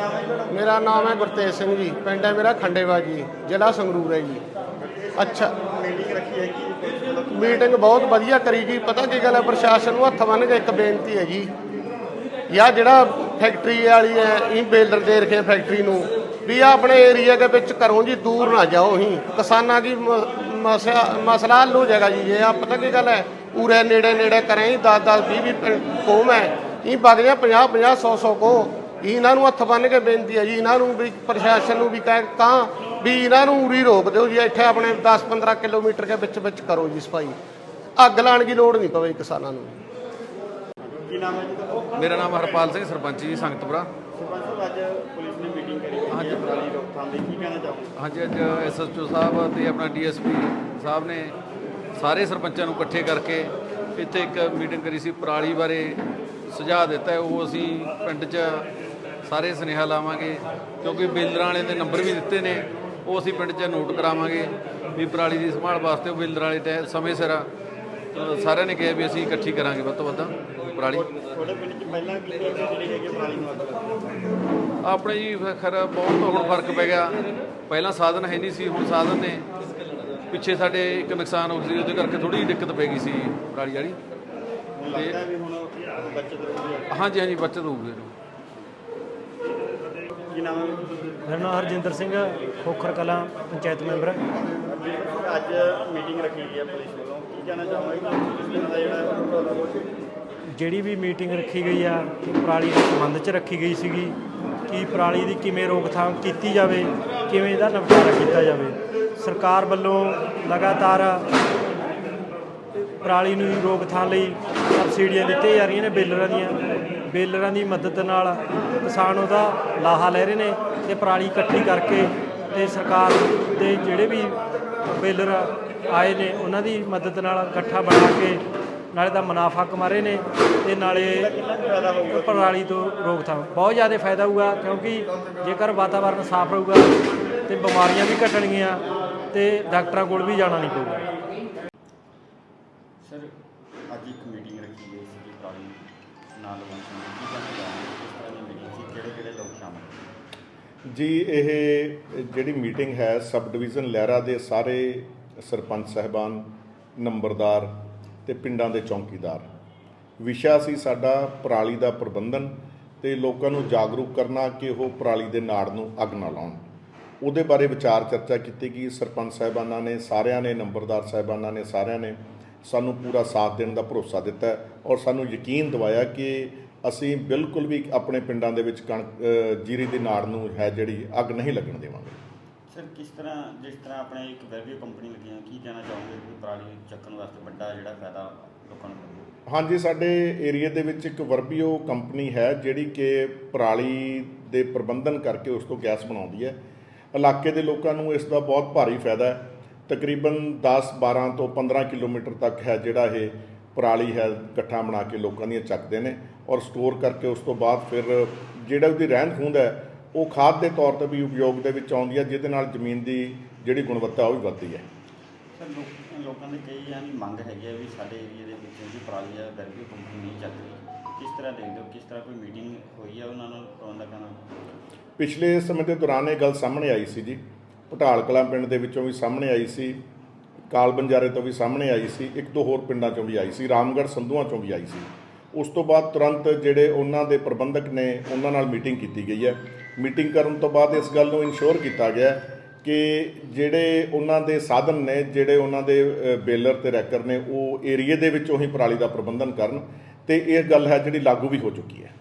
ਨਾਮ ਹੈ ਜੀ ਤੁਹਾਡਾ ਮੇਰਾ ਨਾਮ ਹੈ ਗੁਰਤੇਜ ਸਿੰਘ ਜੀ ਪਿੰਡ ਹੈ ਮੇਰਾ ਖੰਡੇਵਾ ਜੀ ਜ਼ਿਲ੍ਹਾ ਸੰਗਰੂਰ ਹੈ ਜੀ। ਅੱਛਾ। ਮੀਟਿੰਗ ਰੱਖੀ ਹੈ ਕਿ ਮੀਟਿੰਗ ਬਹੁਤ ਵਧੀਆ ਕਰੀ ਜੀ ਪਤਾ ਕੀ ਗੱਲ ਹੈ ਪ੍ਰਸ਼ਾਸਨ ਨੂੰ ਹੱਥ ਬੰਨ੍ਹ ਕੇ ਇੱਕ ਬੇਨਤੀ ਹੈ ਜੀ। ਯਾ ਜਿਹੜਾ ਫੈਕਟਰੀ ਵਾਲੀ ਹੈ ਇਹ ਬੇਲਰ ਦੇ ਰਖੇ ਫੈਕਟਰੀ ਨੂੰ ਵੀ ਆਹ ਆਪਣੇ ਏਰੀਆ ਦੇ ਵਿੱਚ ਕਰੋ ਜੀ ਦੂਰ ਨਾ ਜਾਓ ਹੀ ਕਿਸਾਨਾਂ ਦੀ ਮਸਲਾ ਹੱਲ ਹੋ ਜਾਏਗਾ ਜੀ। ਜੇ ਆ ਪਤਾ ਕੀ ਗੱਲ ਹੈ ਉਰੇ ਨੇੜੇ ਨੇੜੇ ਕਰੇ 10 10 20 20 ਕੋਮ ਹੈ ਇਹ ਵਗ ਜਾ 50 50 100 100 ਕੋ। ਇਹਨਾਂ ਨੂੰ ਹੱਥ ਬੰਨ੍ਹ ਕੇ ਬੇਨਤੀ ਹੈ ਜੀ ਇਹਨਾਂ ਨੂੰ ਵੀ ਪ੍ਰਸ਼ਾਸਨ ਨੂੰ ਵੀ ਕਹਿ ਤਾਂ ਵੀ ਇਹਨਾਂ ਨੂੰ ਉਰੀ ਰੋਕ ਦਿਓ ਜੀ ਇੱਥੇ ਆਪਣੇ 10 15 ਕਿਲੋਮੀਟਰ ਦੇ ਵਿੱਚ ਵਿੱਚ ਕਰੋ ਜੀ ਸਫ਼ਾਈ। ਅੱਗ ਲਾਉਣ ਦੀ ਲੋੜ ਨਹੀਂ ਪਵੇ ਕਿਸਾਨਾਂ ਨੂੰ। ਕੀ ਨਾਮ ਹੈ ਜੀ ਤੁਹਾਡਾ? ਮੇਰਾ ਨਾਮ ਹਰਪਾਲ ਸਿੰਘ ਸਰਪੰਚ ਜੀ ਸੰਗਤਪੁਰਾ। ਸਰਪੰਚ ਸਾਹਿਬ ਅੱਜ ਪੁਲਿਸ ਨੇ ਮੀਟਿੰਗ ਕਰੀ ਹੋਈ ਹੈ ਪਰਾਲੀ ਰੋਕਥਾਮ ਲਈ ਕੀ ਕਹਿਣਾ ਚਾਹੋਗੇ? ਹਾਂਜੀ ਅੱਜ ਐਸਐਸਓ ਸਾਹਿਬ ਤੇ ਆਪਣਾ ਡੀਐਸਪੀ ਸਾਹਿਬ ਨੇ ਸਾਰੇ ਸਰਪੰਚਾਂ ਨੂੰ ਇਕੱਠੇ ਕਰਕੇ ਇੱਥੇ ਇੱਕ ਮੀਟਿੰਗ ਕਰੀ ਸੀ ਪਰਾਲੀ ਬਾਰੇ ਸੁਝਾਅ ਦਿੱਤਾ ਹੈ। ਉਹ ਅਸੀਂ ਪਿੰਡ 'ਚ ਸਾਰੇ ਸੁਨੇਹਾ ਲਾਵਾਂਗੇ ਕਿਉਂਕਿ ਬੇਲਰਾਂ ਵਾਲੇ ਦੇ ਨੰਬਰ ਵੀ ਦਿੱਤੇ ਨੇ ਉਹ ਅਸੀਂ ਪਿੰਡ 'ਚ ਨੋਟ ਕਰਾਵਾਂਗੇ ਵੀ ਪਰਾਲੀ ਦੀ ਸੰਭਾਲ ਵਾਸਤੇ ਉਹ ਬੇਲਰਾਂ ਵਾਲੇ ਤੇ ਸਮੇਂ ਸਿਰ ਸਾਰਿਆਂ ਨੇ ਕਿਹਾ ਵੀ ਅਸੀਂ ਇਕੱਠੀ ਕਰਾਂਗੇ ਵੱਧ ਤੋਂ ਵੱਧ ਪਰਾਲੀ। ਤੁਹਾਡੇ ਪਿੰਡ 'ਚ ਪਹਿਲਾਂ ਕਿੰਨੇ ਜਿਹੜੇ ਹੈਗੇ ਪਰਾਲੀ ਨੂੰ ਅੱਗ ਲੱਗੀ ਆਪਣੇ ਜੀ ਖਰ ਬਹੁਤ ਹੁਣ ਫ਼ਰਕ ਪੈ ਗਿਆ। ਪਹਿਲਾਂ ਸਾਧਨ ਹੈ ਨਹੀਂ ਸੀ ਹੁਣ ਸਾਧਨ ਨੇ। ਪਿੱਛੇ ਸਾਡੇ ਇੱਕ ਨੁਕਸਾਨ ਹੋ ਸੀ ਉਹਦੇ ਕਰਕੇ ਥੋੜੀ ਦਿੱਕਤ ਪੈ ਗਈ ਸੀ ਪਰਾਲੀ ਵਾਲੀ। ਲੱਗਦਾ ਵੀ ਹੁਣ ਬੱਚਤ ਰਹੂਗੀ ਹਾਂਜੀ ਹਾਂਜੀ ਬੱਚਤ ਹੋਊਗੀ ਕੀ ਨਾਮ ਹੈ? ਮੇਰਾ ਨਾਮ ਹਰਜਿੰਦਰ ਸਿੰਘ ਖੋਖਰ ਕਲਾਂ ਪੰਚਾਇਤ ਮੈਂਬਰ ਅੱਜ ਮੀਟਿੰਗ ਰੱਖੀ ਗਈ ਹੈ ਪੁਲਿਸ ਵੱਲੋਂ। ਕੀ ਕਹਿਣਾ ਚਾਹੋਗੇ? ਕਿ ਪੁਲਿਸ ਦਿਨ ਦਾ ਜਿਹੜਾ ਜਿਹੜੀ ਵੀ ਮੀਟਿੰਗ ਰੱਖੀ ਗਈ ਆ ਇਹ ਪਰਾਲੀ ਦੇ ਸੰਬੰਧ 'ਚ ਰੱਖੀ ਗਈ ਸੀਗੀ ਕਿ ਪਰਾਲੀ ਦੀ ਕਿਵੇਂ ਰੋਕਥਾਮ ਕੀਤੀ ਜਾਵੇ ਕਿਵੇਂ ਇਹਦਾ ਨਿਪਟਾਰਾ ਕੀਤਾ ਜਾਵੇ। ਸਰਕਾਰ ਵੱਲੋਂ ਲਗਾਤਾਰ ਪਰਾਲੀ ਨੂੰ ਰੋਕਥਾਮ ਲਈ ਸਬਸਿਡੀਆਂ ਦਿੱਤੀਆਂ ਜਾ ਰਹੀਆਂ ਨੇ ਬੇਲਰਾਂ ਦੀਆਂ। ਬੇਲਰਾਂ ਦੀ ਮਦਦ ਨਾਲ ਕਿਸਾਨ ਉਹਦਾ ਲਾਹਾ ਲੈ ਰਹੇ ਨੇ ਤੇ ਪਰਾਲੀ ਇਕੱਠੀ ਕਰਕੇ ਤੇ ਸਰਕਾਰ ਦੇ ਜਿਹੜੇ ਵੀ ਬੇਲਰ ਆਏ ਨੇ, ਉਹਨਾਂ ਦੀ ਮਦਦ ਨਾਲ ਇਕੱਠਾ ਬਣਾ ਕੇ ਨਾਲੇ ਦਾ ਮੁਨਾਫਾ ਕਮਾ ਰਹੇ ਨੇ ਤੇ ਨਾਲੇ ਪਰਾਲੀ ਤੋਂ ਰੋਕਥਾਮ ਬਹੁਤ ਜ਼ਿਆਦਾ ਫਾਇਦਾ ਹੋਊਗਾ ਕਿਉਂਕਿ ਜੇਕਰ ਵਾਤਾਵਰਨ ਸਾਫ਼ ਰਹੂਗਾ ਤੇ ਬਿਮਾਰੀਆਂ ਵੀ ਘਟਣਗੀਆਂ ਤੇ ਡਾਕਟਰਾਂ ਕੋਲ ਵੀ ਜਾਣਾ ਨਹੀਂ ਪਊਗਾ। ਸਰ, ਅੱਜ ਇੱਕ ਮੀਟਿੰਗ ਰੱਖੀ ਗਈ ਸੀ ਪਰਾਲੀ ਨਾਲ ਵੰਸ਼ਣ ਦੀ ਕੀ ਕਹਿਣਾ ਚਾਹੋਗੇ? ਕਿਸ ਤਰ੍ਹਾਂ ਦੀ ਮੀਟਿੰਗ ਸੀ? ਕਿਹੜੇ ਕਿਹੜੇ ਲੋਕ ਸ਼ਾਮਲ ਹੋਏ? ਜੀ, ਇਹ ਜਿਹੜੀ ਮੀਟਿੰਗ ਹੈ ਸਬ ਡਿਵੀਜ਼ਨ ਲਹਿਰਾ ਦੇ ਸਾਰੇ ਸਰਪੰਚ ਸਹਿਬਾਨ, ਨੰਬਰਦਾਰ ਤੇ ਪਿੰਡਾਂ ਦੇ ਚੌਕੀਦਾਰ। ਵਿਸ਼ਾ ਸੀ ਸਾਡਾ ਪਰਾਲੀ ਦਾ ਪ੍ਰਬੰਧਨ ਤੇ ਲੋਕਾਂ ਨੂੰ ਜਾਗਰੂਕ ਕਰਨਾ ਕਿ ਉਹ ਪਰਾਲੀ ਦੇ ਨਾੜ ਨੂੰ ਅੱਗ ਨਾ ਲਾਉਣ। ਉਹਦੇ ਬਾਰੇ ਵਿਚਾਰ ਚਰਚਾ ਕੀਤੀ ਗਈ। ਸਰਪੰਚ ਸਾਹਿਬਾਨਾਂ ਨੇ, ਸਾਰਿਆਂ ਨੇ, ਨੰਬਰਦਾਰ ਸਾਹਿਬਾਨਾਂ ਨੇ, ਸਾਰਿਆਂ ਨੇ। ਸਾਨੂੰ ਪੂਰਾ ਸਾਥ ਦੇਣ ਦਾ ਭਰੋਸਾ ਦਿੱਤਾ ਔਰ ਸਾਨੂੰ ਯਕੀਨ ਦਿਵਾਇਆ ਕਿ ਅਸੀਂ ਬਿਲਕੁਲ ਵੀ ਆਪਣੇ ਪਿੰਡਾਂ ਦੇ ਵਿੱਚ ਕਣਕ ਜੀਰੀ ਦੀ ਨਾੜ ਨੂੰ ਹੈ ਜਿਹੜੀ ਅੱਗ ਨਹੀਂ ਲੱਗਣ ਦੇਵਾਂਗੇ। ਸਰ ਕਿਸ ਤਰ੍ਹਾਂ ਜਿਸ ਤਰ੍ਹਾਂ ਆਪਣੇ ਇੱਕ ਵੈਲਯੂ ਕੰਪਨੀ ਲੱਗੀ ਹੈ ਕੀ ਕਹਿਣਾ ਚਾਹੋਗੇ ਕਿ ਪਰਾਲੀ ਚੱਕਣ ਵਾਸਤੇ ਵੱਡਾ ਜਿਹੜਾ ਫਾਇਦਾ ਲੋਕਾਂ ਨੂੰ ਹਾਂਜੀ ਸਾਡੇ ਏਰੀਆ ਦੇ ਵਿੱਚ ਇੱਕ ਵਰਬੀਓ ਕੰਪਨੀ ਹੈ ਜਿਹੜੀ ਕਿ ਪਰਾਲੀ ਦੇ ਪ੍ਰਬੰਧਨ ਕਰਕੇ ਉਸ ਤੋਂ ਗੈਸ ਬਣਾਉਂਦੀ ਹੈ। ਇਲਾਕੇ ਦੇ ਲੋਕਾਂ ਨੂੰ ਇਸ ਦਾ ਬਹੁਤ ਭਾਰੀ ਫਾਇਦਾ ਹੈ। ਤਕਰੀਬਨ 10 12 ਤੋਂ 15 ਕਿਲੋਮੀਟਰ ਤੱਕ ਹੈ ਜਿਹੜਾ ਇਹ ਪਰਾਲੀ ਹੈ ਇਕੱਠਾ ਬਣਾ ਕੇ ਲੋਕਾਂ ਦੀਆਂ ਚੱਕਦੇ ਨੇ ਔਰ ਸਟੋਰ ਕਰਕੇ ਉਸ ਤੋਂ ਬਾਅਦ ਫਿਰ ਜਿਹੜਾ ਉਹਦੀ ਰਹਿੰਦ ਖੂੰਹਦ ਹੈ ਉਹ ਖਾਦ ਦੇ ਤੌਰ ਤੇ ਵੀ ਉਪਯੋਗ ਦੇ ਵਿੱਚ ਆਉਂਦੀ ਹੈ ਜਿਹਦੇ ਨਾਲ ਜ਼ਮੀਨ ਦੀ ਜਿਹੜੀ ਗੁਣਵੱਤਾ ਉਹ ਵੀ ਵੱਧਦੀ ਹੈ। ਸਰ ਲੋਕ- ਦੇ ਕਈ ਐਵੇਂ ਮੰਗ ਹੈਗੀ ਹੈ ਵੀ ਸਾਡੇ ਏਰੀਆ ਦੇ ਵਿੱਚ ਜਿਹੜੀ ਪਰਾਲੀ ਹੈ ਵੈਲਯੂ ਕੰਪਨੀ ਨਹੀਂ ਰਹੀ। ਕਿਸ ਤਰ੍ਹਾਂ ਦੇਖਦੇ ਹੋ ਕਿਸ ਤਰ੍ਹਾਂ ਕੋਈ ਮੀਟਿੰਗ ਹੋਈ ਹੈ ਉਹਨਾਂ ਨਾਲ ਪ੍ਰਬੰਧਕਾਂ ਨਾਲ ਪਿਛਲੇ ਸਮੇਂ ਦੇ ਦੌਰਾਨ ਇਹ ਗੱਲ ਸਾਹਮਣੇ ਆਈ ਸੀ ਜੀ। ਪਟਾਲ ਕਲਾਂ ਪਿੰਡ ਦੇ ਵਿੱਚੋਂ ਵੀ ਸਾਹਮਣੇ ਆਈ ਸੀ, ਕਾਲ ਬੰਜਾਰੇ ਤੋਂ ਵੀ ਸਾਹਮਣੇ ਆਈ ਸੀ, ਇੱਕ ਦੋ ਹੋਰ ਪਿੰਡਾਂ ਚੋਂ ਵੀ ਆਈ ਸੀ, ਰਾਮਗੜ੍ਹ ਸੰਧੂਆਂ ਚੋਂ ਵੀ ਆਈ ਸੀ। ਉਸ ਤੋਂ ਬਾਅਦ ਤੁਰੰਤ ਜਿਹੜੇ ਉਹਨਾਂ ਦੇ ਪ੍ਰਬੰਧਕ ਨੇ, ਉਹਨਾਂ ਨਾਲ ਮੀਟਿੰਗ ਕੀਤੀ ਗਈ ਹੈ। ਮੀਟਿੰਗ ਕਰਨ ਤੋਂ ਬਾਅਦ ਇਸ ਗੱਲ ਨੂੰ ਇਨਸ਼ੋਰ ਕੀਤਾ ਗਿਆ ਕਿ ਜਿਹੜੇ ਉਹਨਾਂ ਦੇ ਸਾਧਨ ਨੇ, ਜਿਹੜੇ ਉਹਨਾਂ ਦੇ ਬੇਲਰ ਤੇ ਰੈਕਰ ਨੇ, ਉਹ ਏਰੀਏ ਦੇ ਵਿੱਚੋਂ ਹੀ ਪਰਾਲੀ ਦਾ ਪ੍ਰਬੰਧਨ ਕਰਨ ਤੇ ਇਹ ਗੱਲ ਹੈ ਜਿਹੜੀ ਲਾਗੂ ਵੀ ਹੋ ਚੁੱਕੀ ਹੈ।